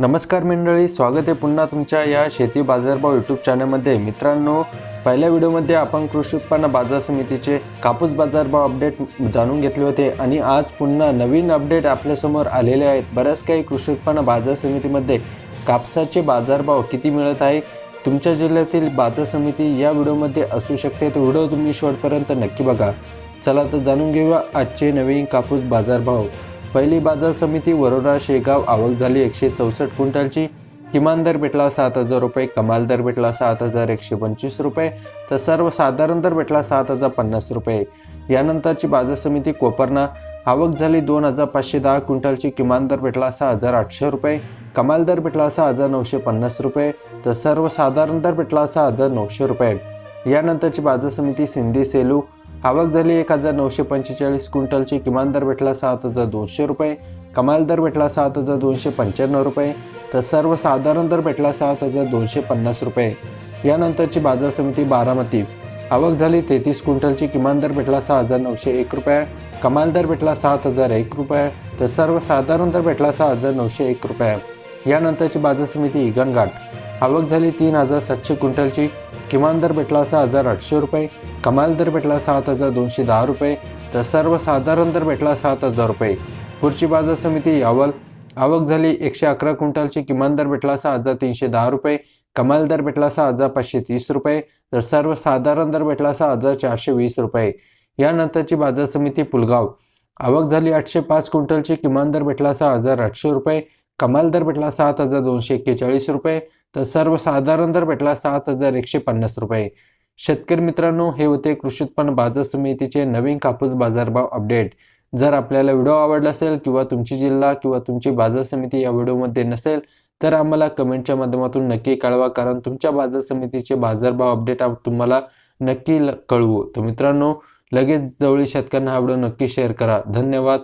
नमस्कार मंडळी स्वागत आहे पुन्हा तुमच्या या शेती बाजारभाव यूट्यूब चॅनलमध्ये मित्रांनो पहिल्या व्हिडिओमध्ये आपण कृषी उत्पन्न बाजार समितीचे कापूस बाजारभाव अपडेट जाणून घेतले होते आणि आज पुन्हा नवीन अपडेट आपल्यासमोर आलेले आहेत. बऱ्याच काही कृषी उत्पन्न बाजार समितीमध्ये कापसाचे बाजारभाव किती मिळत आहे तुमच्या जिल्ह्यातील बाजार समिती या व्हिडिओमध्ये असू शकते. तर व्हिडिओ तुम्ही शेवटपर्यंत नक्की बघा. चला तर जाणून घेऊया आजचे नवीन कापूस बाजारभाव. पहिली बाजार समिती वरोरा शेगाव आवक झाली एकशे चौसष्ट क्विंटलची. किमान दर भेटला सात हजार रुपये कमाल दर भेटला सात हजार एकशे पंचवीस रुपये तर सर्वसाधारण दर भेटला सात हजार पन्नास रुपये. यानंतरची बाजार समिती कोपरना आवक झाली दोन हजार पाचशे दहा क्विंटलची किमान दर भेटला सहा हजार आठशे रुपये कमाल दर भेटला सहा हजार नऊशे पन्नास रुपये तर सर्वसाधारण दर भेटला सहा हजार नऊशे रुपये. यानंतरची बाजार समिती सिंधी सेलू आवक झाली एक हजार नऊशे पंचेचाळीस क्विंटलची किमान दर भेटला सात हजार दोनशे रुपये. कमाल दर भेटला सात हजार दोनशे पंच्याण्णव रुपये. तर सर्वसाधारण दर भेटला सात हजार दोनशे पन्नास रुपये. यानंतरची बाजार समिती बारामती. आवक झाली तेहतीस क्विंटलची किमान दर भेटला सहा हजार नऊशे एक रुपये. कमाल दर भेटला सात हजार एक रुपये. तर सर्वसाधारण दर भेटला सहा हजार नऊशे एक रुपये. यानंतरची बाजार समिती हिगणघाट आवक झाली तीन हजार सातशे क्विंटलची किमान दर भेटला सहा हजार आठशे रुपये कमाल दर भेटला सात हजार दोनशे दहा रुपये तर सर्वसाधारण दर भेटला सात हजार रुपये. पुढची बाजार समिती यावल. आवक झाली एकशे अकरा क्विंटलची किमान दर भेटला सहा हजार तीनशे दहा रुपये कमाल दर भेटला सहा हजार पाचशे तीस रुपये तर सर्वसाधारण दर भेटला सहा हजार चारशे वीस रुपये. यानंतरची बाजार समिती पुलगाव. आवक झाली आठशे पाच क्विंटलची किमान दर भेटला सहा हजार आठशे रुपये कमाल दर भेटला सात हजार दोनशे एक्केचाळीस रुपये तर सर्वसाधारण दर भेटला सात हजार एकशे पन्नास रुपये. शेतकरी मित्रांनो हे होते कृषी उत्पन्न बाजार समितीचे नवीन कापूस बाजारभाव अपडेट. जर आपल्याला व्हिडिओ आवडला असेल किंवा तुमची जिल्हा किंवा तुमची बाजार समिती या व्हिडिओमध्ये नसेल तर आम्हाला कमेंटच्या माध्यमातून नक्की कळवा कारण तुमच्या बाजार समितीचे बाजारभाव अपडेट तुम्हाला नक्की ल- कळवू. तर मित्रांनो लगेच जवळील शेतकऱ्यांना हा व्हिडिओ नक्की शेअर करा. धन्यवाद.